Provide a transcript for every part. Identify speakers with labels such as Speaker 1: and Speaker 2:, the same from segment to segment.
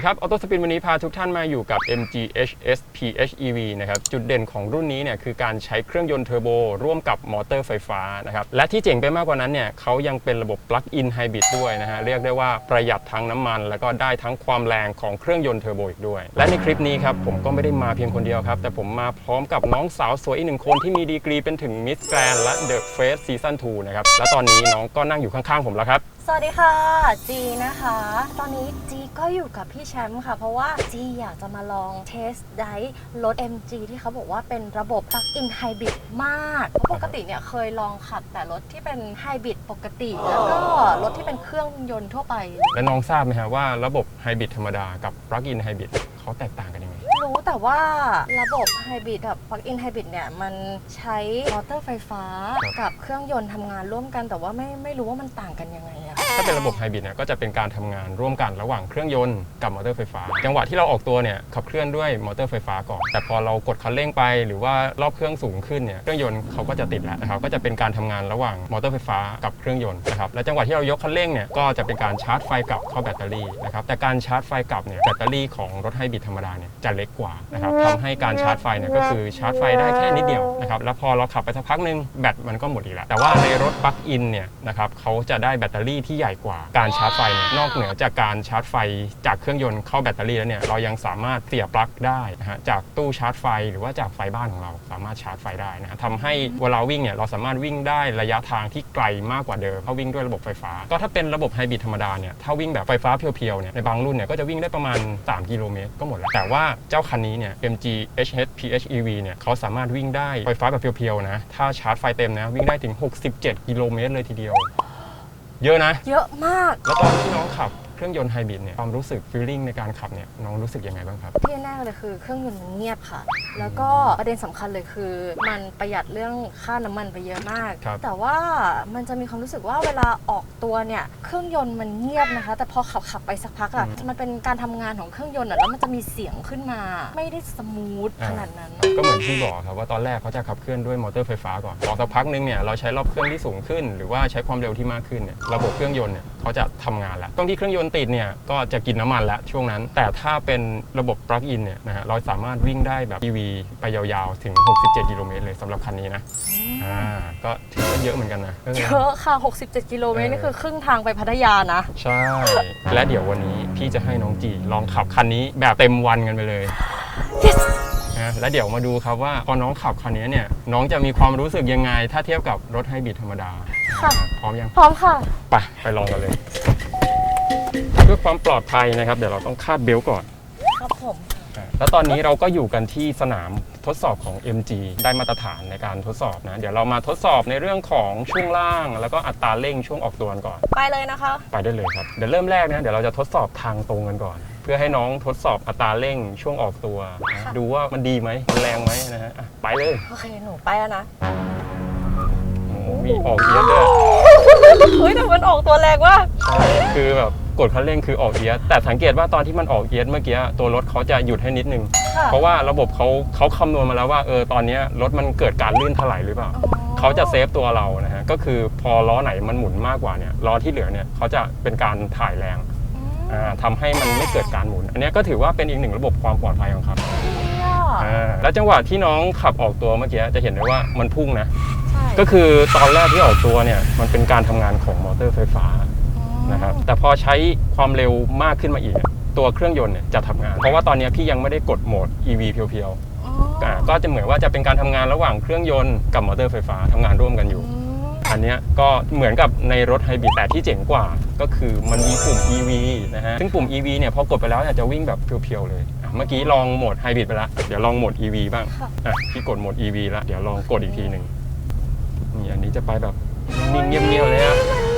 Speaker 1: วัสดีครับ ออโต้สปินวันนี้พาทุกท่านมาอยู่กับ MG HS PHEV นะครับ จุดเด่นของรุ่นนี้เนี่ยคือการใช้เครื่องยนต์เทอร์โบร่วมกับมอเตอร์ไฟฟ้านะครับ และที่เจ๋งไปมากกว่านั้นเนี่ยเขายังเป็นระบบ Plug-in Hybrid ด้วยนะฮะ เรียกได้ว่าประหยัดทั้งน้ำมัน แล้วก็ได้ทั้งความแรงของเครื่องยนต์เทอร์โบอีกด้วย และในคลิปนี้ครับผมก็ไม่ได้มาเพียงคนเดียวครับ แต่ผมมาพร้อมกับน้องสาวสวยอีกหนึ่งคนที่มีดีกรีเป็นถึง Miss Grand และ The Face Season 2นะครับ และตอนนี้น้องก็นั่งอยู่ข้างๆผมแล้วครับ
Speaker 2: วัสดีค่ะ จีนะคะ ตอนนี้จีก็อยู่กับพี่แชมป์ค่ะ เพราะว่าจีอยากจะมาลองเทสไดร์รถ MG ที่เขาบอกว่าเป็นระบบ Plug-in Hybrid มากเพราะปกติเนี่ยเคยลองขับแต่รถที่เป็นไฮบริดปกติ แล้วก็รถที่เป็นเครื่องยนต์ทั่วไป
Speaker 1: และน้องทราบไหมฮะว่าระบบไฮบริดธรรมดากับ Plug-in Hybrid เขาแตกต่างกันยังไง
Speaker 2: รู้แต่ว่าระบบไฮบริดกับ Plug-in Hybrid เนี่ย มันใช้มอเตอร์ไฟฟ้า
Speaker 1: ครับ
Speaker 2: กับเครื่องยนต์ทำงานร่วมกัน แต่ว่าไม่ไม่รู้ว่ามันต่างกันยังไงอะ
Speaker 1: ถ้าเป็นระบบไฮบริดเนี่ยก็จะเป็นการทำงานร่วมกันระหว่างเครื่องยนต์กับมอเตอร์ไฟฟ้า จังหวะที่เราออกตัวเนี่ยขับเคลื่อนด้วยมอเตอร์ไฟฟ้าก่อนแต่พอเรากดคันเร่งไป หรือว่ารอบเครื่องสูงขึ้นเนี่ยเครื่องยนต์เขาก็จะติดแล้วนะครับก็จะเป็นการทำงานระหว่างมอเตอร์ไฟฟ้ากับเครื่องยนต์นะครับและจังหวะที่เรายกคันเร่งเนี่ยก็จะเป็นการชาร์จไฟกลับเข้าแบตเตอรี่นะครับแต่การชาร์จไฟกลับเนี่ยแบตเตอรี่ของรถไฮบริดธรรมดาเนี่ยจะเล็กกว่านะครับทำให้การชาร์จไฟเนี่ยก็คือชาร์จไฟได้แค่นิดเดียวนะครับแล้วพอเราขับไปสักพักหนึ่งแบตมันก็หมดอีกแล้ว แต่ว่าในรถปลั๊กอินเนี่ยนะครับเขาจะได้แบตเตอรี่ที่ใหญ่กว่าการชาร์จไฟนนอกเหนือจากการชาร์จไฟจากเครื่องยนต์เข้าแบตเตอรี่แล้วเนี่ยเรายังสามารถเสียบปลั๊กได้นะฮะจากตู้ชาร์จไฟหรือว่าจากไฟบ้านของเราสามารถชาร์จไฟได้นะฮะทำให้เวลาวิ่งเนี่ยเราสามารถวิ่งได้ระยะทางที่ไกลมากกว่าเดิมถ้าวิ่งด้วยระบบไฟฟ้า ก็ถ้าเป็นระบบไฮบริดธรรมดาเนี่ยถ้าวิ่งแบบไฟฟ้าเพียวๆเนี่ยในบางรุ่นเนี่ยก็จะวิ่งได้ประมาณ 3 กิโลเมตรก็หมดแล้วแต่ว่าเจ้าคันนี้เนี่ย MG HS PHEV เนี่ยเขาสามารถวิ่งได้ไฟฟ้าแบบเพียวๆนะ ถ้าชาร์จไฟเต็มนะ วิ่งได้ถึง 67 กิโลเมตรเลยทีเดียว เยอะนะ
Speaker 2: เยอะมาก
Speaker 1: แล้วตอนที่น้องขับ เครื่องยนต์ไฮบริดเนี่ยความรู้สึกฟีลลิ่งในการขับเนี่ยน้องรู้สึกยังไงบ้างครับ
Speaker 2: ที่แน่เลยคือเครื่องยนต์มันเงียบค่ะ แล้วก็ประเด็นสำคัญเลยคือ มันประหยัดเรื่องค่าน้ำมันไปเยอะมาก
Speaker 1: ครับ
Speaker 2: แต่ว่ามันจะมีความรู้สึกว่าเวลาออกตัวเนี่ยเครื่องยนต์มันเงียบนะคะ แต่พอขับขับไปสักพักอะ
Speaker 1: อืม
Speaker 2: มันเป็นการทำงานของเครื่องยนต์อะแล้วมันจะมีเสียงขึ้นมา ไม่ได้สมูท
Speaker 1: อ่า
Speaker 2: ขนาดนั้น
Speaker 1: ก็เหมือนที่บอกครับว่าตอนแรกเขาจะขับเคลื่อนด้วยมอเตอร์ไฟฟ้าก่อนพอสักพักนึงเนี่ยเราใช้รอบเครื่องที่สูงขึ้น หรือว่าใช้ความเร็วที่มากขึ้นเนี่ยระบบเครื่องยนต์เนี่ยเขาจะทำงานแล้วตรงที่เครื่องยนต์ติดเนี่ยก็จะกินน้ำมันแล้วช่วงนั้น แต่ถ้าเป็นระบบปลั๊กอินเนี่ยนะฮะเราสามารถวิ่งได้แบบ EV ไปยาวๆ ถึง 67 กิโลเมตรเลยสำหรับคันนี้นะอ่าก็ถือว่าเยอะเหมือนกันนะเออ
Speaker 2: เยอะค่ะ 67 กิโลเมตร
Speaker 1: เออ
Speaker 2: นี่คือครึ่งทางไปพัทยานะ
Speaker 1: ใช่ และเดี๋ยววันนี้พี่จะให้น้องจีลองขับคันนี้แบบเต็มวันกันไปเลย
Speaker 2: yes
Speaker 1: นะแล้วเดี๋ยวมาดูครับว่าพอน้องขับคันนี้เนี่ย น้องจะมีความรู้สึกยังไง ถ้าเทียบกับรถไฮบริดธรรมดา
Speaker 2: ค่ะ
Speaker 1: พร้อมยัง
Speaker 2: พร้อมค่ะ
Speaker 1: ไป ไปลองกันเลย เพื่อความปลอดภัยนะครับ เดี๋ยวเราต้องคาดเบลต์ก่อน
Speaker 2: ครับผม
Speaker 1: อ่าแล้วตอนนี้เราก็อยู่กันที่สนามทดสอบของ MG ได้มาตรฐานในการทดสอบนะ เดี๋ยวเรามาทดสอบในเรื่องของช่วงล่าง แล้วก็อัตราเร่งช่วงออกตัวกันก่อน
Speaker 2: ไปเลยนะคะ
Speaker 1: ไปได้เลยครับ เดี๋ยวเริ่มแรกนะเดี๋ยวเราจะทดสอบทางตรงกันก่อน เพื่อให้น้องทดสอบอัตราเร่งช่วงออกตัวนะ
Speaker 2: ค่ะ
Speaker 1: ดูว่ามันดีไหมมันแรงไหมนะฮะอะไปเลย
Speaker 2: โอเค หนูไปแล้วนะ
Speaker 1: โอ้โหมีออกเอียดด้วย
Speaker 2: เฮ้ยแต่มันออกตัวแรงว่าก
Speaker 1: ใช่คือแบบ กดคันเร่งคือออกเอียดแต่สังเกตว่าตอนที่มันออกเอียดเมื่อกี้ตัวรถเขาจะหยุดให้นิดนึง
Speaker 2: ค่ะ
Speaker 1: เพราะว่าระบบเขาเขาคำนวณมาแล้วว่าเออตอนเนี้ยรถมันเกิดการลื่นถลายหรือเปล่า
Speaker 2: อ๋อ
Speaker 1: เขาจะเซฟตัวเรานะฮะก็คือพอล้อไหนมันหมุนมากกว่าเนี่ยล้อที่เหลือเนี่ยเขาจะเป็นการถ่ายแรง
Speaker 2: อืม
Speaker 1: อ่าทำให้มันไม่เกิดการหมุน อันเนี้ยก็ถือว่าเป็นอีกหนึ่งระบบความปลอดภัยของเขา
Speaker 2: เนี่ย
Speaker 1: อ่าแล้วจังหวะที่น้องขับออกตัวเมื่อกี้จะเห็นได้ว่ามันพุ่งนะ
Speaker 2: ใช่
Speaker 1: ก็คือตอนแรกที่ออกตัวเนี่ยมันเป็นการทำงานของมอเตอร์ไฟฟ้า
Speaker 2: อ๋อ
Speaker 1: นะครับแต่พอใช้ความเร็วมากขึ้นมาอีกเนี่ยตัวเครื่องยนต์เนี่ยจะทำงาน เพราะว่าตอนเนี้ยพี่ยังไม่ได้กดโหมด EV เพียว
Speaker 2: อ๋อ
Speaker 1: ๆอ่าก็จะเหมือนว่าจะเป็นการทำงานระหว่างเครื่องยนต์กับมอเตอร์ไฟฟ้าทำงานร่วมกันอยู่
Speaker 2: อืม
Speaker 1: อันเนี้ยก็เหมือนกับในรถไฮบริดแต่ที่เจ๋งกว่าก็คือมันมีปุ่ม EV นะฮะซึ่งปุ่ม EV เนี่ยพอกดไปแล้วเนี่ยจะวิ่งแบบเพียวๆเลยอะเมื่อกี้ลองโหมดไฮบริดไปแล้วเดี๋ยวลองโหมด EV บ้าง
Speaker 2: ค่ะ
Speaker 1: อะพี่กดโหมด EV แล้วเดี๋ยวลองกดอีกทีหนึ่งนี่อันนี้จะไปแบบนิ่งๆเงียบๆเลยอะ
Speaker 2: มันนิ่งมาก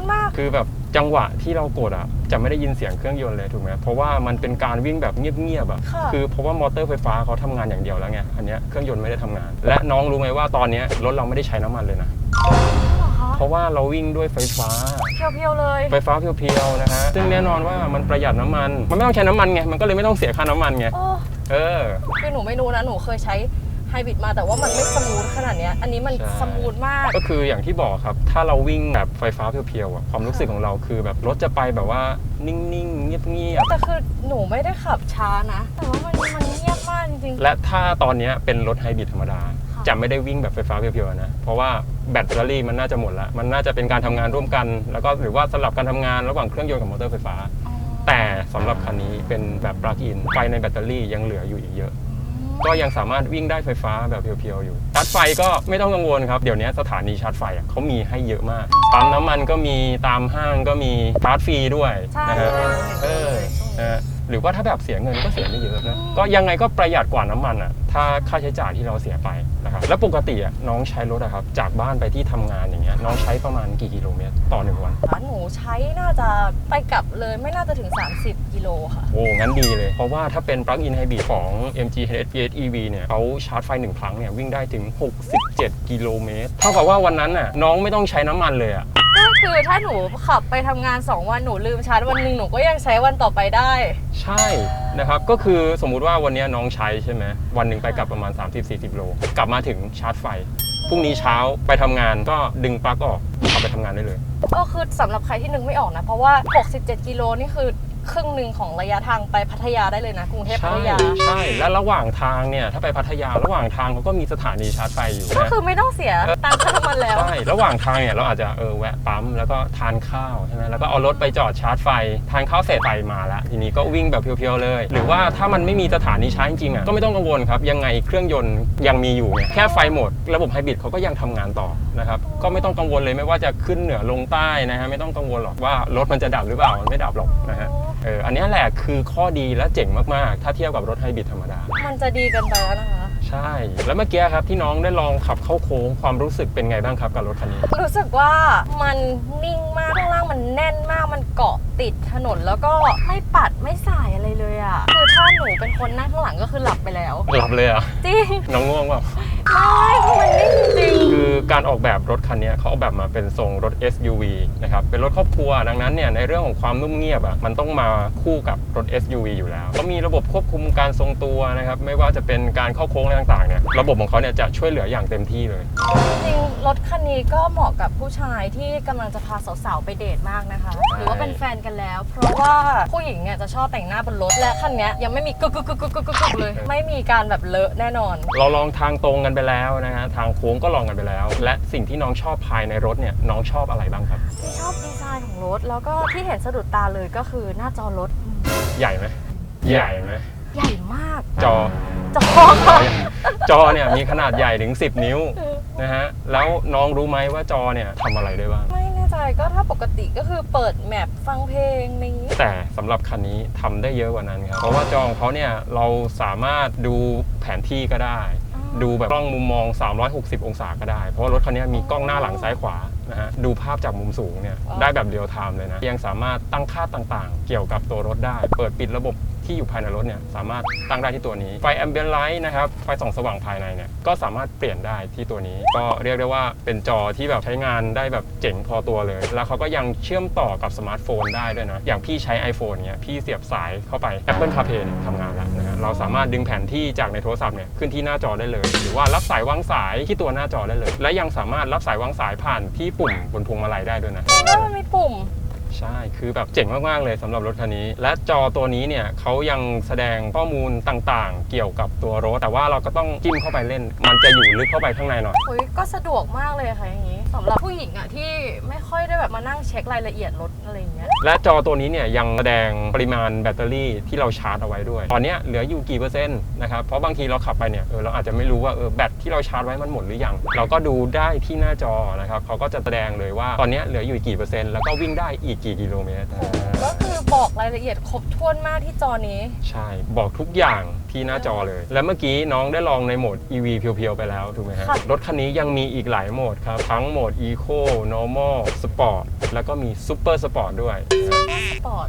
Speaker 1: เออ
Speaker 2: สมูทมาก
Speaker 1: คือแบบจังหวะที่เรากดอะจะไม่ได้ยินเสียงเครื่องยนต์เลยถูกไหมเพราะว่ามันเป็นการวิ่งแบบเงียบๆอะ
Speaker 2: ค่ะ
Speaker 1: คือเพราะว่ามอเตอร์ไฟฟ้าเขาทำงานอย่างเดียวแล้วไงอันเนี้ยเครื่องยนต์ไม่ได้ทำงาน และน้องรู้ไหมว่าตอนเนี้ยรถเราไม่ได้ใช้น้ำมันเลยนะ
Speaker 2: เหรอคะ
Speaker 1: เพราะว่าเราวิ่งด้วยไฟฟ้า
Speaker 2: เพียวๆเลย
Speaker 1: ไฟฟ้าเพียวๆนะฮะซึ่งแน่นอนว่ามันประหยัดน้ำมัน มันไม่ต้องใช้น้ำมันไงมันก็เลยไม่ต้องเสียค่าน้ำมันไง
Speaker 2: โอ้
Speaker 1: เออ
Speaker 2: คือหนูไม่รู้นะ หนูเคยใช้ ไฮบริดมาแต่ว่ามันไม่สมูทขนาดเนี้ยอันนี้มัน
Speaker 1: ใช่
Speaker 2: สมูทมาก
Speaker 1: ก็คืออย่างที่บอกครับ ถ้าเราวิ่งแบบไฟฟ้าเพียวๆอะความรู้สึกของเราคือแบบรถจะไปแบบว่านิ่งๆเงียบ
Speaker 2: แต่คือหนูไม่ได้ขับช้านะ แต่ว่ามันมันเงียบมากจริง
Speaker 1: ๆและถ้าตอนเนี้ยเป็นรถไฮบริดธรรมดา
Speaker 2: ค่ะ
Speaker 1: จะไม่ได้วิ่งแบบไฟฟ้าเพียวๆนะ เพราะว่าแบตเตอรี่มันน่าจะหมดแล้วมันน่าจะเป็นการทำงานร่วมกัน แล้วก็หรือว่าสลับการทำงานระหว่างเครื่องยนต์กับมอเตอร์ไฟฟ้า
Speaker 2: อ๋อ
Speaker 1: แต่สำหรับคันนี้เป็นแบบปลั๊กอินไฟในแบตเตอรี่ยังเหลืออยู่อีกเยอะ ก็ยังสามารถวิ่งได้ไฟฟ้าแบบเพียวๆอยู่ชาร์จไฟก็ไม่ต้องกังวลครับ เดี๋ยวนี้สถานีชาร์จไฟอะเขามีให้เยอะมากปั๊มน้ำมันก็มีตามห้างก็มีชาร์จฟรีด้วย
Speaker 2: ใช่
Speaker 1: นะฮะ
Speaker 2: เลย
Speaker 1: เออนะฮะ หรือว่าถ้าแบบเสียเงินก็เสียไม่เยอะนะก็ยังไงก็ประหยัดกว่าน้ำมันอะถ้าค่าใช้จ่ายที่เราเสียไปนะครับแล้วปกติอะน้องใช้รถอะครับจากบ้านไปที่ทำงานอย่างเงี้ยน้องใช้ประมาณกี่กิโลเมตรต่อหนึ่งวัน
Speaker 2: หนูใช้น่าจะไปกลับเลยไม่น่าจะถึง 30 กิโลค่ะ
Speaker 1: โอ้งั้นดีเลย เพราะว่าถ้าเป็น plug-in hybrid ของ MG HSPS EV เนี่ยเขาชาร์จไฟ1ครั้งเนี่ยวิ่งได้ถึง 67 กิโลเมตรเท่ากับว่าวันนั้นน่ะน้องไม่ต้องใช้น้ำมันเลยอะ
Speaker 2: ก็คือถ้าหนูขับไปทำงาน 2 วันหนูลืมชาร์จวันหนึ่งหนูก็ยังใช้วันต่อไปได้
Speaker 1: ใช่นะครับ ก็คือสมมุติว่าวันเนี้ยน้องใช้ใช่ไหมวันหนึ่งไปกลับประมาณ 30-40 โล กลับมาถึงชาร์จไฟพรุ่งนี้เช้าไปทำงานก็ดึงปลั๊กออกขับไปทำงานได้เลย
Speaker 2: ก็คือสำหรับใครที่นึกไม่ออกนะ เพราะว่า 67 กิโลนี่คือ ครึ่งหนึ่งของระยะทางไปพัทยาได้เลยนะ กรุงเทพพั
Speaker 1: ใช่
Speaker 2: ทยา
Speaker 1: ใช่และระหว่างทางเนี่ยถ้าไปพัทยาระหว่างทางเขาก็มีสถานีชาร์จไฟอยู่
Speaker 2: ก็
Speaker 1: นะ
Speaker 2: คือไม่ต้องเสียตังค่าน้ำมันแล้ว
Speaker 1: ใช่ระหว่างทางเนี่ยเราอาจจะเออแวะปั๊มแล้วก็ทานข้าวใช่ไหมแล้วก็เอารถไปจอดชาร์จไฟทานข้าวเสร็จไฟมาแล้วทีนี้ก็วิ่งแบบเพียวๆเลย หรือว่าถ้ามันไม่มีสถานีชาร์จจริงๆอะก็ไม่ต้องกังวลครับยังไงเครื่องยนต์ยังมีอยู่เนี่ยแค่ไฟหมด ระบบไฮบริดเขาก็ยังทำงานต่อนะครับก็ไม่ต้องกังวลเลยไม่ว่าจะขึ้นเหนือลงใต้นะฮะไม่ต้องกังวลหรอกว่ารถมันจะดับหรือเปล่ามันไม่ดับหรอกนะฮะเอออันเนี้ยแหละคือข้อดีและเจ๋งมาก ๆ ถ้าเทียบกับรถไฮบริดธรรมดา
Speaker 2: มันจะดีเกันไปแล้วนะคะ
Speaker 1: ใช่ แล้วเมื่อกี้ครับที่น้องได้ลองขับเข้าโค้งความรู้สึกเป็นไงบ้างครับกับรถคันนี้
Speaker 2: รู้สึกว่ามันนิ่งมากข้างล่างมันแน่นมากมันเกาะติดถนนแล้วก็ไม่ปัดไม่สายอะไรเลยอะคือถ้าหนูเป็นคนนั่งข้างหลังก็คือหลับไปแล้ว
Speaker 1: หลับเลยเหรอะ
Speaker 2: จริง
Speaker 1: น้องง่วงเปล่า
Speaker 2: ไม่ คือมันนิ่งจริง
Speaker 1: คือการออกแบบรถคันนี้เขาออกแบบมาเป็นทรงรถ SUV นะครับ เป็นรถครอบครัว ดังนั้นเนี่ยในเรื่องของความนุ่มเงียบอะมันต้องมาคู่กับรถ SUV อยู่แล้วก็มีระบบควบคุมการทรงตัวนะครับ ไม่ว่าจะเป็นการเข้าโค้งอะไรต่างๆเนี่ยระบบของเขาเนี่ยจะช่วยเหลืออย่างเต็มที่เลย
Speaker 2: จริงๆรถคันนี้ก็เหมาะกับผู้ชายที่กำลังจะพาสาวๆไปเดทมากนะคะ หรือว่าเป็นแฟนกันแล้ว เพราะว่าผู้หญิงเนี่ยจะชอบแต่งหน้าบนรถและคันเนี้ยยังไม่มีกึกกึกกึกกึกกึกกึกเลย ไม่มีการแบบเลอะแน่นอน
Speaker 1: เราลองทางตรงกันไปแล้วนะฮะทางโค้งก็ลองกันไปแล้ว และสิ่งที่น้องชอบภายในรถเนี่ยน้องชอบอะไรบ้างครับ
Speaker 2: ที่ชอบดีไซน์ของรถ แล้วก็ที่เห็นสะดุดตาเลยก็คือหน้าจอรถ
Speaker 1: ใหญ่ไหมใหญ่ไหม
Speaker 2: ใหญ่มาก
Speaker 1: จอ
Speaker 2: จอค่ะ
Speaker 1: จอเนี่ยมีขนาดใหญ่ถึง 10 นิ้วนะฮะแล้วน้องรู้ไหมว่าจอเนี่ยทำอะไรได้บ้าง
Speaker 2: ไม่แน่ใจก็ถ้าปกติก็คือเปิดแมปฟังเพลงนี้
Speaker 1: แต่สำหรับคันนี้ทำได้เยอะกว่านั้นครับเพราะว่าจอของเขาเนี่ยเราสามารถดูแผนที่ก็ได้
Speaker 2: อ๋อ
Speaker 1: ดูแบบกล้องมุมมอง 360 องศาก็ได้ เพราะว่ารถคันนี้มีกล้องหน้าหลังซ้ายขวานะฮะดูภาพจากมุมสูงเนี่ยได้แบบเรียลไทม์เลยนะยังสามารถตั้งค่าต่างๆ เกี่ยวกับตัวรถได้ เปิดปิดระบบ ที่อยู่ภายในรถเนี่ยสามารถตั้งได้ที่ตัวนี้ ไฟแอมเบียนไลท์นะครับ ไฟส่องสว่างภายในเนี่ยก็สามารถเปลี่ยนได้ที่ตัวนี้ ก็เรียกได้ว่าเป็นจอที่แบบใช้งานได้แบบเจ๋งพอตัวเลย แล้วเขาก็ยังเชื่อมต่อกับสมาร์ทโฟนได้ด้วยนะ อย่างพี่ใช้ iPhone เนี่ยพี่เสียบสายเข้าไป Apple CarPlay เนี่ยทำงานแล้วนะฮะเราสามารถดึงแผนที่จากในโทรศัพท์เนี่ยขึ้นที่หน้าจอได้เลย หรือว่ารับสายวางสายที่ตัวหน้าจอได้เลย และยังสามารถรับสาย วางสายผ่านที่ปุ่มบนพวงมาลัยได้ด้วยนะ
Speaker 2: แล้วมันมีปุ่ม
Speaker 1: ใช่ คือแบบเจ๋งมาก ๆ เลยสำหรับรถคันนี้ และจอตัวนี้เนี่ยเขายังแสดงข้อมูลต่างๆ เกี่ยวกับตัวรถ แต่ว่าเราก็ต้องจิ้มเข้าไปเล่น มันจะอยู่ลึกเข้าไปข้างในหน่อย
Speaker 2: โอ้ยก็สะดวกมากเลยค่ะอย่างนี้ สำหรับผู้หญิงอะที่ไม่ค่อยได้แบบมานั่งเช็ครายละเอียดรถอะไรอย่างเงี้ย
Speaker 1: และจอตัวนี้เนี่ยยังแสดงปริมาณแบตเตอรี่ที่เราชาร์จเอาไว้ด้วย ตอนเนี้ยเหลืออยู่กี่เปอร์เซ็นต์นะครับ เพราะบางทีเราขับไปเนี่ยเออเราอาจจะไม่รู้ว่าเออแบตที่เราชาร์จไว้มันหมดหรือยัง เราก็ดูได้ที่หน้าจอนะครับเขาก็จะแสดงเลยว่าตอนเนี้ยเหลืออยู่กี่เปอร์เซ็นต์แล้วก็วิ่งได้อีกกี่กิโลเมตร
Speaker 2: ก็คือ บอกรายละเอียดครบถ้วนมากที่จอนี้
Speaker 1: ใช่ บอกทุกอย่างที่หน้าจอเลย และเมื่อกี้น้องได้ลองในโหมด EV เพียวๆ ไปแล้ว ถูกไหมฮะ
Speaker 2: ค่ะ
Speaker 1: รถคันนี้ยังมีอีกหลายโหมดครับ ทั้งโหมด Eco Normal Sport แล้วก็มี Super Sport ด้วย
Speaker 2: สปอร์ต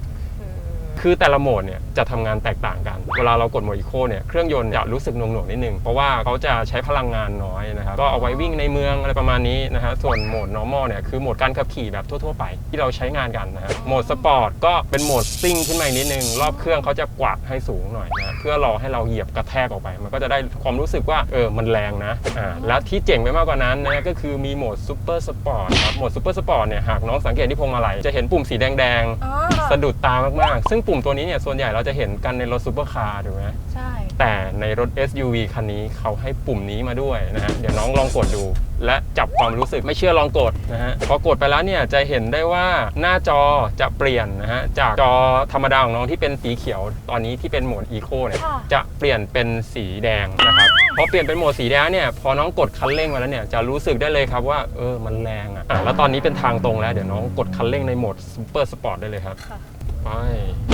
Speaker 2: คือ
Speaker 1: แต่ละโหมดเนี่ยจะทำงานแตกต่างกัน เวลาเรากดโหมดอีโคเนี่ยเครื่องยนต์จะรู้สึกหน่วงๆนิดนึง เพราะว่าเขาจะใช้พลังงานน้อยนะครับ ก็เอาไว้วิ่งในเมืองอะไรประมาณนี้นะฮะ ส่วนโหมด normal เนี่ยคือโหมดการขับขี่แบบทั่วๆไปที่เราใช้งานกันนะฮะ โหมดสปอร์ตก็เป็นโหมดซิ่งขึ้นมาอีกนิดนึง รอบเครื่องเขาจะกวาดให้สูงหน่อยนะ เพื่อรอให้เราเหยียบกระแทกออกไป มันก็จะได้ความรู้สึกว่าเออ มันแรงนะ อ่า แล้วที่เจ๋งไปมากกว่านั้นนะก็คือมีโหมดซูเปอร์สปอร์ตครับ โหมดซูเปอร์สปอร์ตเนี่ยหากน้องสังเกตที่พวงมาลัยจะเห็นปุ่มสีแดงๆ สะดุดตามาก ๆ ซึ่งปุ่มตัวนี้เนี่ยส่วนใหญ่เราจะเห็นกันในรถซูเปอร์คาร์ถูกไหม
Speaker 2: ใช่
Speaker 1: แต่ในรถ SUV คันนี้เขาให้ปุ่มนี้มาด้วยนะฮะเดี๋ยวน้องลองกดดู และจับความรู้สึกไม่เชื่อลองกดนะฮะพอกดไปแล้วเนี่ยจะเห็นได้ว่าหน้าจอจะเปลี่ยนนะฮะจากจอธรรมดาของน้องที่เป็นสีเขียว ตอนนี้ที่เป็นโหมด Eco เนี่ย
Speaker 2: ค่ะ
Speaker 1: จะเปลี่ยนเป็นสีแดงนะครับพ อเปลี่ยนเป็นโหมดสีแดงเนี่ยพอน้องกดคันเร่งมาแล้วเนี่ยจะรู้สึกได้เลยครับว่าเออมันแรงอะอะแล้วตอนนี้เป็นทางตรงแล้วเดี๋ยวน้องกดคันเร่งในโหมด Super Sport ได้เลยครับ
Speaker 2: ค่ะ
Speaker 1: ไป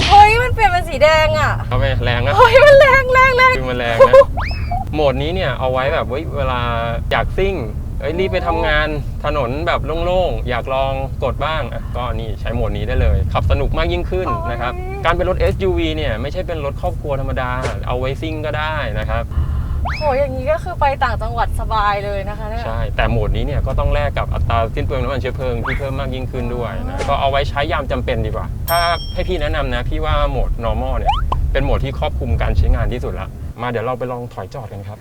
Speaker 2: เฮ้ยมันเปลี่ยนเป็นสีแดงอะ
Speaker 1: เอาไปแรงนะ
Speaker 2: เฮ้ยมันแรงแรงแรง
Speaker 1: คือมันแรงนะโหมดนี้เนี่ยเอาไว้แบบเว้ยเวลาอยากซิ่งเอ้ยรีบไปทำงานถนนแบบโล่งๆ อยากลองกดบ้างอะก็นี่ใช้โหมดนี้ได้เลย ขับสนุกมากยิ่งขึ้นนะครับ การเป็นรถ SUV เนี่ยไม่ใช่เป็นรถครอบครัวธรรมดา เอาไว้ซิ่งก็ได้นะครับ
Speaker 2: โหอย่างนี้ก็คือไปต่างจังหวัดสบายเลยนะคะเนี่ย
Speaker 1: ใช่ แต่โหมดนี้เนี่ยก็ต้องแลกกับอัตราสิ้นเปลืองน้ำมันเชื้อเพลิงที่เพิ่มมากยิ่งขึ้นด้วยนะก็เอาไว้ใช้ยามจำเป็นดีกว่า ถ้าให้พี่แนะนำนะ พี่ว่าโหมด normal เนี่ย เป็นโหมดที่ครอบคลุมการใช้งานที่สุดละมาเดี๋ยวเราไปลองถอยจอดกันครับ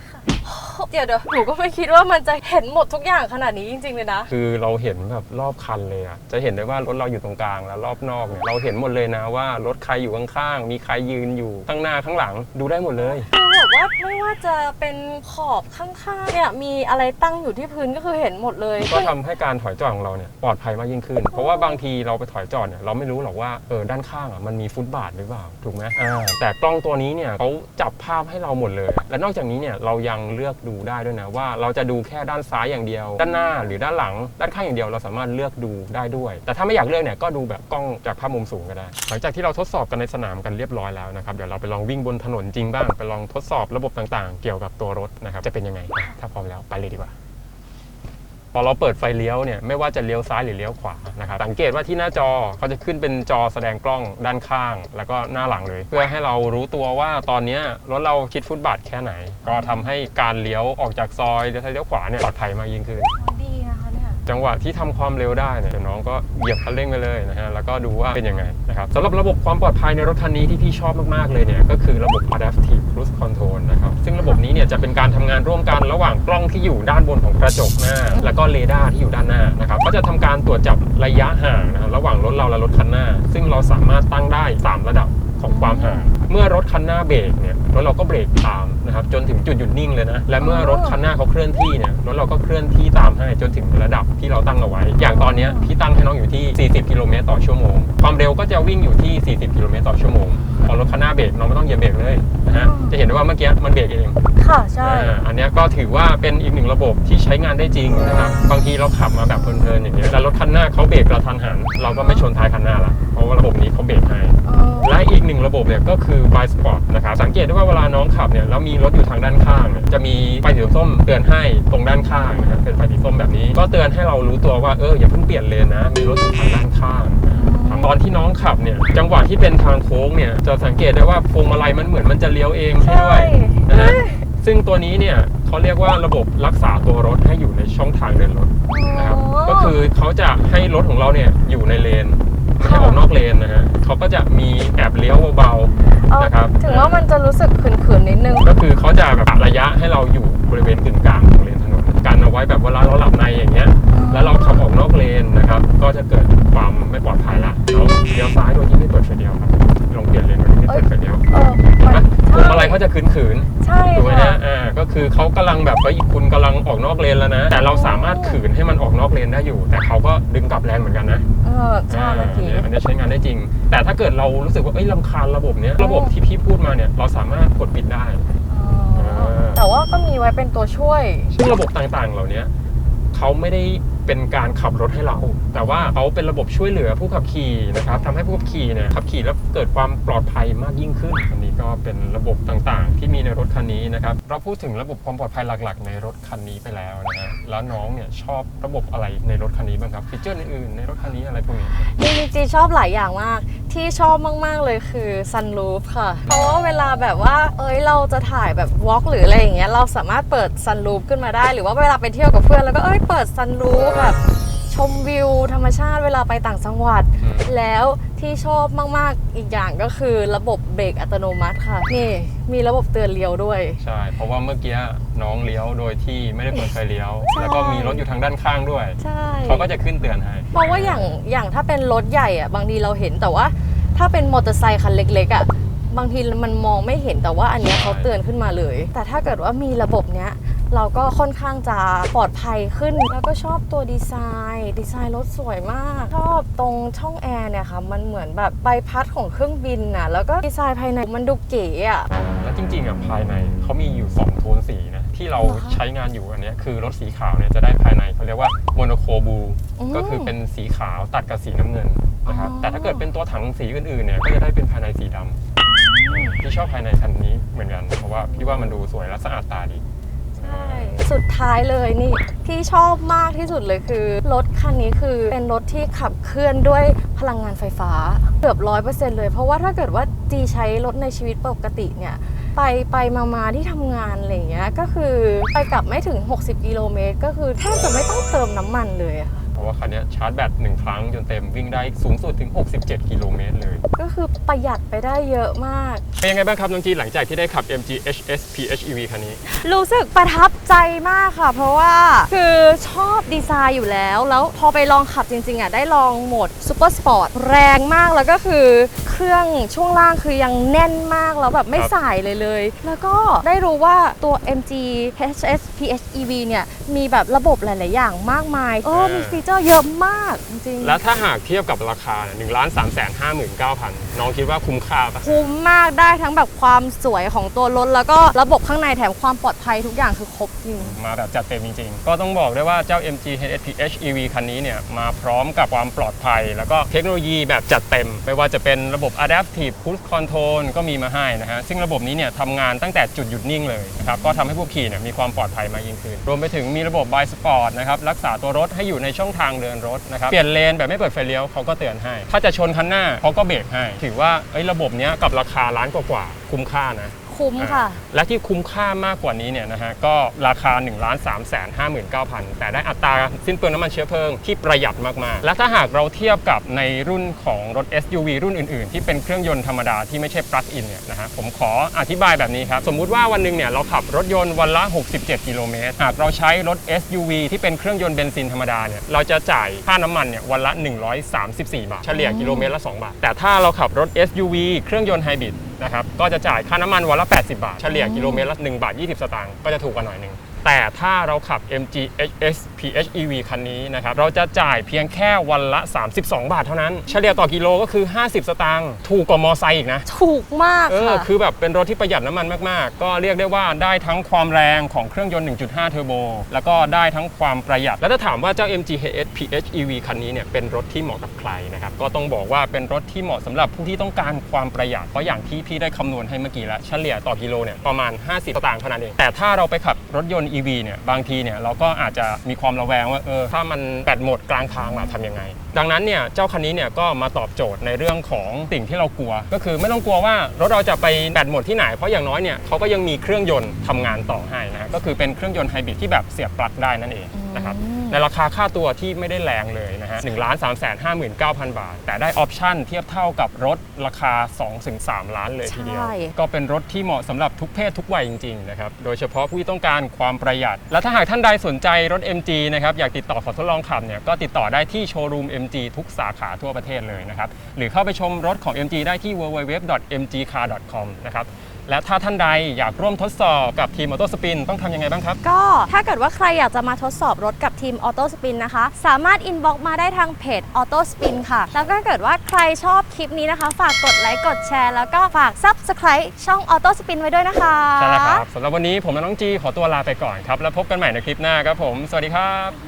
Speaker 2: เดี๋ยวเดี๋ยวหนูก็ไม่คิดว่ามันจะเห็นหมดทุกอย่างขนาดนี้จริง ๆ เลยนะ
Speaker 1: คือเราเห็นแบบรอบคันเลยอะจะเห็นได้ว่ารถเราอยู่ตรงกลางแล้วรอบนอกเนี่ยเราเห็นหมดเลยนะว่ารถใครอยู่ข้างๆ มีใครยืนอยู่ข้างหน้าข้างหลังดูได้หมดเลย
Speaker 2: คือแบบว่าไม่ว่าจะเป็นขอบข้างๆเนี่ยมีอะไรตั้งอยู่ที่พื้นก็คือเห็นหมดเลย
Speaker 1: ก็ทำให้การถอยจอดของเราเนี่ยปลอดภัยมากยิ่งขึ้น เพราะว่าบางทีเราไปถอยจอดเนี่ยเราไม่รู้หรอกว่าเออด้านข้างอะมันมีฟุตบาทหรือเปล่าถูกไหมอ่าแต่กล้องตัวนี้เนี่ยเขาจับภาพให้เราหมดเลย และนอกจากนี้เนี่ยเรายังเลือกดูได้ด้วยนะว่าเราจะดูแค่ด้านซ้ายอย่างเดียว ด้านหน้าหรือด้านหลัง ด้านข้างอย่างเดียวเราสามารถเลือกดูได้ด้วย แต่ถ้าไม่อยากเลือกเนี่ยก็ดูแบบกล้องจากภาพมุมสูงก็ได้ หลังจากที่เราทดสอบกันในสนามกันเรียบร้อยแล้วนะครับเดี๋ยวเราไปลองวิ่งบนถนนจริงบ้างไปลองทดสอบระบบต่างๆ เกี่ยวกับตัวรถนะครับจะเป็นยังไงถ้าพร้อมแล้วไปเลยดีกว่า อเราเปิดไฟเลี้ยวเนี่ยไม่ว่าจะเลี้ยวซ้ายหรือเลี้ยวขวานะครับสังเกตว่าที่หน้าจอเขาจะขึ้นเป็นจอแสดงกล้องด้านข้าง แล้วก็หน้าหลังเลย เพื่อให้เรารู้ตัวว่าตอนนี้รถเราคิดฟุตบาทแค่ไหน ก็ทำให้การเลี้ยวออกจากซอยเลี้ยวซ้ายเลี้ยวขวาเนี่ยปลอดภัยมากยิ่งขึ้น จังหวะที่ทำความเร็วได้เนี่ยเดี๋ยวน้องก็เหยียบคันเร่งไปเลยนะฮะแล้วก็ดูว่าเป็นยังไงนะครับสำหรับระบบความปลอดภัยในรถคันนี้ที่พี่ชอบมากๆเลยเนี่ยก็คือระบบ adaptive cruise control นะครับซึ่งระบบนี้เนี่ยจะเป็นการทำงานร่วมกันระหว่างกล้องที่อยู่ด้านบนของกระจกหน้า แล้วก็เรดาร์ที่อยู่ด้านหน้านะครับก็จะทำการตรวจจับระยะห่างนะครับระหว่างรถเราและรถคันหน้า ซึ่งเราสามารถตั้งได้ 3 ระดับของความห่าง เมื่อรถคันหน้าเบรกเนี่ยรถเราก็เบรกตามนะครับจนถึงจุดหยุดนิ่งเลยนะและเมื่อรถคันหน้าเขาเคลื่อนที่เนี่ยรถเราก็เคลื่อนที่ตามให้จนถึงระดับที่เราตั้งเอาไว้ อย่างตอนเนี้ยพี่ตั้งให้น้องอยู่ที่ 40 กิโลเมตรต่อชั่วโมง ความเร็วก็จะวิ่งอยู่ที่ 40 กิโลเมตรต่อชั่วโมงพอรถคันหน้าเบรกน้องไม่ต้องเหยียบเบรกเลยนะฮะจะเห็นได้ว่าเมื่อกี้มันเบรกเอง
Speaker 2: ค่ะใช่
Speaker 1: อ่าอันเนี้ยก็ถือว่าเป็นอีกหนึ่งระบบที่ใช้งานได้จริงนะครับบางทีเราขับมาแบบเพลินๆอย่างเงี้ยแล้วรถคันหน้าเขาเบรกกระทันหันเราก็ไม่ชนท้ายคันหน้าละเพราะว่าระบบนี้เขาเบรกให้
Speaker 2: เออ
Speaker 1: และอีกหนึ่งระบบเนี่ยก็คือ b i Sport นะครับสังเกตได้ว่าเวลาน้องขับเนี่ยแล้วมีรถอยู่ทางด้านข้างเนี่ยจะมีไฟสีส้มเตือนให้ตรงด้านข้างนะครับเป็นไฟสีส้มแบบนี้ ก็เตือนให้เรารู้ตัวว่าเอออย่าเพิ่งเปลี่ยนเลนนะ มีรถอยู่ทางด้านข้างตอนที่น้องขับเนี่ยจังหวะที่เป็นทางโค้งเนี่ยจะสังเกตได้ว่าพวงมาลัยมันเหมือนมันจะเลี้ยวเองให้ด้วยนะฮะซึ่งตัวนี้เนี่ยเขาเรียกว่าระบบรักษาตัวรถให้อยู่ในช่องทางเดินรถนะครับก็คือเขาจะให้รถของเราเนี่ยอยู่ในเลน ไม่ให้ออกนอกเลนนะฮะเขาก็จะมีแอบเลี้ยวเบา
Speaker 2: เออ
Speaker 1: นะครับ
Speaker 2: ถึงว่ามันจะรู้สึกขืนๆนิดนึง
Speaker 1: ๆก็คือเขาจะแบบระยะให้เราอยู่บริเวณกึ่งกลางของเลนถนนกันเอาไว้แบบเวลาเราหลับในอย่างเงี้ย แล้วเราขับออกนอกเลนนะครับ ก็จะเกิดความไม่ปลอดภัยละแล้วเลี้ยวซ้ายโดยที่ไม่เปิดไฟเลี้ยวครับลองเปลี่ยนเลนโดยที่ไม่เปิดไฟเลี้ยว
Speaker 2: เออ
Speaker 1: เห็นไหม
Speaker 2: มัน
Speaker 1: พวงมาลัยเขาจะขืนขืน
Speaker 2: ใช่
Speaker 1: ๆถูกไหม
Speaker 2: ค่ะ
Speaker 1: ฮะอ่าก็คือเขากำลังแบบว่าคุณกำลังออกนอกเลนแล้วนะ แต่เราสามารถขืนให้มันออกนอกเลนได้อยู่ แต่เขาก็ดึงกลับแรงเหมือนกันนะ
Speaker 2: เออใช่
Speaker 1: อ่า
Speaker 2: เมื่อกี้
Speaker 1: เนี่ยอันนี้ใช้งานได้จริง แต่ถ้าเกิดเรารู้สึกว่าเอ้ยลำคาญระบบเนี้ยระบบที่พี่พูดมาเนี่ยเราสามารถกดปิดได้
Speaker 2: อ๋อแต่ว่าก็มีไว้เป็นตัวช่วย
Speaker 1: ซึ่งระบบต่างๆ เหล่านี้เขาไม่ได้ เป็นการขับรถให้เรา แต่ว่าเขาเป็นระบบช่วยเหลือผู้ขับขี่นะครับทำให้ผู้ขับขี่เนี่ยขับขี่แล้วเกิดความปลอดภัยมากยิ่งขึ้น อันนี้ก็เป็นระบบต่างๆ ที่มีในรถคันนี้นะครับ เราพูดถึงระบบความปลอดภัยหลัก ๆ ในรถคันนี้ไปแล้วนะฮะแล้วน้องเนี่ยชอบระบบอะไรในรถคันนี้บ้างครับฟีเจอร์อื่นๆในรถคันนี้อะไรพวกนี้
Speaker 2: จริงๆจีชอบหลายอย่างมาก ที่ชอบมากๆเลยคือ sunroof ค่ะ เพราะว่าเวลาแบบว่า เอ้ยเราจะถ่ายแบบ walk หรืออะไรอย่างเงี้ยเราสามารถเปิด sunroof ขึ้นมาได้ หรือว่าเวลาไปเที่ยวกับเพื่อนแล้วก็เอ้ยเปิด sunroof แบบชมวิวธรรมชาติเวลาไปต่างจังหวัด
Speaker 1: อืม
Speaker 2: แล้วที่ชอบมาก ๆ อีกอย่างก็คือระบบเบรกอัตโนมัติค่ะ นี่มีระบบเตือนเลี้ยวด้วย
Speaker 1: ใช่ เพราะว่าเมื่อกี้น้องเลี้ยวโดยที่ไม่ได้เปิดไฟเลี้ยว
Speaker 2: ใช่
Speaker 1: แล้วก็มีรถอยู่ทางด้านข้างด้วย
Speaker 2: ใช่
Speaker 1: เขาก็จะขึ้นเตือนให้
Speaker 2: เพราะว่าอย่างอย่างถ้าเป็นรถใหญ่อะบางทีเราเห็นแต่ว่า ถ้าเป็นมอเตอร์ไซค์คันเล็กๆอะบางทีมันมองไม่เห็นแต่ว่าอันเนี้ย
Speaker 1: ใช่
Speaker 2: เขาเตือนขึ้นมาเลย แต่ถ้าเกิดว่ามีระบบเนี้ย เราก็ค่อนข้างจะปลอดภัยขึ้น แล้วก็ชอบตัวดีไซน์ ดีไซน์รถสวยมาก ชอบตรงช่องแอร์เนี่ยค่ะ มันเหมือนแบบใบพัดของเครื่องบินน่ะ แล้วก็ดีไซน์ภายในมันดูเก๋อะ
Speaker 1: แล้วจริงๆอะภายในเขามีอยู่ 2 โทนสีนะ ที่เรา
Speaker 2: เหรอคะ
Speaker 1: ใช้งานอยู่อันเนี้ยคือรถสีขาวเนี่ยจะได้ภายในเขาเรียกว่าโมโนโคบู
Speaker 2: อืม
Speaker 1: ก็คือเป็นสีขาวตัดกับสีน้ำเงินนะครับ
Speaker 2: อ๋อ
Speaker 1: แต่ถ้าเกิดเป็นตัวถังสีอื่นๆเนี่ยก็จะได้เป็นภายในสีดำพี่ชอบภายในคันนี้เหมือนกันเพราะว่าพี่ว่ามันดูสวยและสะอาดตาดี
Speaker 2: ใช่ สุดท้ายเลยนี่ที่ชอบมากที่สุดเลยคือ รถคันนี้คือเป็นรถที่ขับเคลื่อนด้วยพลังงานไฟฟ้าเกือบร้อยเปอร์เซ็นต์เลย เพราะว่าถ้าเกิดว่าจีใช้รถในชีวิตปกติเนี่ยไปไปมามาที่ทำงานอะไรเงี้ยก็คือไปกลับไม่ถึง 60 กิโลเมตร ก็คือแทบจะไม่ต้องเติมน้ำมันเลยค่ะ
Speaker 1: ราะว่าคันเนี้ยชาร์จแบตหนึ่งครั้งจนเต็มวิ่งได้สูงสุดถึง 67 กิโลเมตรเลย
Speaker 2: ก็คือประหยัดไปได้เยอะมาก
Speaker 1: เป็นยังไงบ้างครับน้องจีหลังจากที่ได้ขับ MG HS PHEV คันนี้
Speaker 2: รู้สึกประทับใจมากค่ะ เพราะว่าคือชอบดีไซน์อยู่แล้ว แล้วพอไปลองขับจริงๆอะได้ลองโหมดซูเปอร์สปอร์ตแรงมากแล้วก็คือ เครื่องช่วงล่างคือยังแน่นมากแล้วแบบไม่
Speaker 1: ครับ
Speaker 2: สายเลยเลย แล้วก็ได้รู้ว่าตัว MG HS PHEV เนี่ย มีแบบระบบหลาย ๆ อย่างมากมาย เออ มีฟีเจอร์เยอะมากจริงๆ
Speaker 1: แล้วถ้าหากเทียบกับราคาหนึ่งล้านสามแสนห้าหมื่นเก้าพันน้องคิดว่าคุ้มค่าปะ
Speaker 2: คุ้มมากได้ทั้งแบบความสวยของตัวรถ แล้วก็ระบบข้างในแถมความปลอดภัยทุกอย่างคือครบจริง
Speaker 1: มาแบบจัดเต็มจริง ๆ ก็ต้องบอกได้ว่าเจ้า MG HSP HEV คันนี้เนี่ยมาพร้อมกับความปลอดภัย แล้วก็เทคโนโลยีแบบจัดเต็ม ไม่ว่าจะเป็นระบบบ Adaptive Cruise Control ก็มีมาให้นะฮะ ซึ่งระบบนี้เนี่ยทำงานตั้งแต่จุดหยุดนิ่งเลยนะครับ ก็ทำให้ผู้ขี่เนี่ยมีความปลอดภัยมากยิ่งขึ้น รวมไปถึงมีระบบ By Sport นะครับ รักษาตัวรถให้อยู่ในช่องทางเดินรถนะครับ เปลี่ยนเลนแบบไม่เปิดไฟเลี้ยวเขาก็เตือนให้ ถ้าจะชนคันหน้าเขาก็เบรกให้ ถือว่าไอ้ระบบเนี้ยกับราคาล้านกว่าๆคุ้มค่านะ
Speaker 2: คุ้มค่ะ
Speaker 1: และที่คุ้มค่ามากกว่านี้เนี่ยนะฮะก็ราคา 1 3 5 9 0 0 0 แต่ได้อัตราสิ้นเปลืองน้ำมันเชื้อเพลิงที่ประหยัดมากๆ และถ้าหากเราเทียบกับในรุ่นของรถ SUV รุ่นอื่นๆ ที่เป็นเครื่องยนต์ธรรมดาที่ไม่ใช่ plug-in เนี่ยนะฮะผมขออธิบายแบบนี้ครับ สมมุติว่าวันหนึ่งเนี่ยเราขับรถยนต์วันละ 67 กิโลเมตรหากเราใช้รถ SUV ที่เป็นเครื่องยนต์เบนซินธรรมดาเนี่ยเราจะจ่ายค่าน้ำมันเนี่ยวันละ 134 บาท เฉลี่ยกิโลเมตรละ 2 บาท แต่ถ้าเราขับรถ SUV เครื่องยนต์ไฮบริด นะครับก็จะจ่ายค่าน้ำมันวันละ 80 บาท เฉลี่ยกิโลเมตรละ1บาท20 สตางค์ก็จะถูกกว่าหน่อยหนึ่งแต่ถ้าเราขับ MG HS PHEV คันนี้นะครับ เราจะจ่ายเพียงแค่วันละ 32 บาทเท่านั้น เฉลี่ยต่อกิโลก็คือ 50 สตางค์ ถูกกว่ามอไซค์อีกนะ
Speaker 2: ถูกมาก
Speaker 1: เออ
Speaker 2: ค่ะ
Speaker 1: คือแบบเป็นรถที่ประหยัดน้ำมันมาก ๆ ก็เรียกได้ว่าได้ทั้งความแรงของเครื่องยนต์ 1.5 เทอร์โบ แล้วก็ได้ทั้งความประหยัด แล้วถ้าถามว่าเจ้า MG HS PHEV คันนี้เนี่ยเป็นรถที่เหมาะกับใครนะครับ ก็ต้องบอกว่าเป็นรถที่เหมาะสำหรับผู้ที่ต้องการความประหยัด เพราะอย่างที่พี่ได้คำนวณให้เมื่อกี้แล้ว เฉลี่ยต่อกิโลเนี่ยประมาณ 50 สตางค์เท่านั้นเอง แต่ถ้าเราไปขับรถยนต์ EV เนี่ยบางทีเนี่ยเราก็อาจจะมีความระแวงว่าเออถ้ามันแบตหมดกลางทางล่ะทำยังไง ดังนั้นเนี่ยเจ้าคันนี้เนี่ยก็มาตอบโจทย์ในเรื่องของสิ่งที่เรากลัว ก็คือไม่ต้องกลัวว่ารถเราจะไปแบตหมดที่ไหน เพราะอย่างน้อยเนี่ยเขาก็ยังมีเครื่องยนต์ทำงานต่อให้นะฮะก็คือเป็นเครื่องยนต์ไฮบริดที่แบบเสียบปลั๊กได้นั่นเองนะครับ
Speaker 2: อืม
Speaker 1: ในราคาค่าตัวที่ไม่ได้แรงเลยนะฮะหนึ่งล้านสามแสนห้าหมื่นเก้าพันบาท แต่ได้ออปชั่นเทียบเท่ากับรถราคา 2-3 ล้านเลยทีเดียว
Speaker 2: ใช่
Speaker 1: ก็เป็นรถที่เหมาะสำหรับทุกเพศทุกวัยจริงๆนะครับโดยเฉพาะผู้ที่ต้องการความประหยัด และถ้าหากท่านใดสนใจรถ MG นะครับอยากติดต่อขอทดลองขับเนี่ยก็ติดต่อได้ที่โชว์รูม MG ทุกสาขาทั่วประเทศเลยนะครับหรือเข้าไปชมรถของ MG ได้ที่ www.mgcar.com นะครับ และถ้าท่านใดอยากร่วมทดสอบกับทีมออโตสปินต้องทำยังไงบ้างครับ
Speaker 2: ก็ถ้าเกิดว่าใครอยากจะมาทดสอบรถกับทีม Auto Spin นะคะ สามารถ inbox มาได้ทางเพจ Auto Spin ค่ะ แล้วก็ถ้าเกิดว่าใครชอบคลิปนี้นะคะ ฝากกดไลค์กดแชร์แล้วก็ฝาก Subscribe ช่อง Auto Spin ไว้ด้วยนะคะ
Speaker 1: ใช่แล้วครับสำหรับวันนี้ผมและน้องจีขอตัวลาไปก่อนครับ แล้วพบกันใหม่ในคลิปหน้าครับผม สวัสดีครับ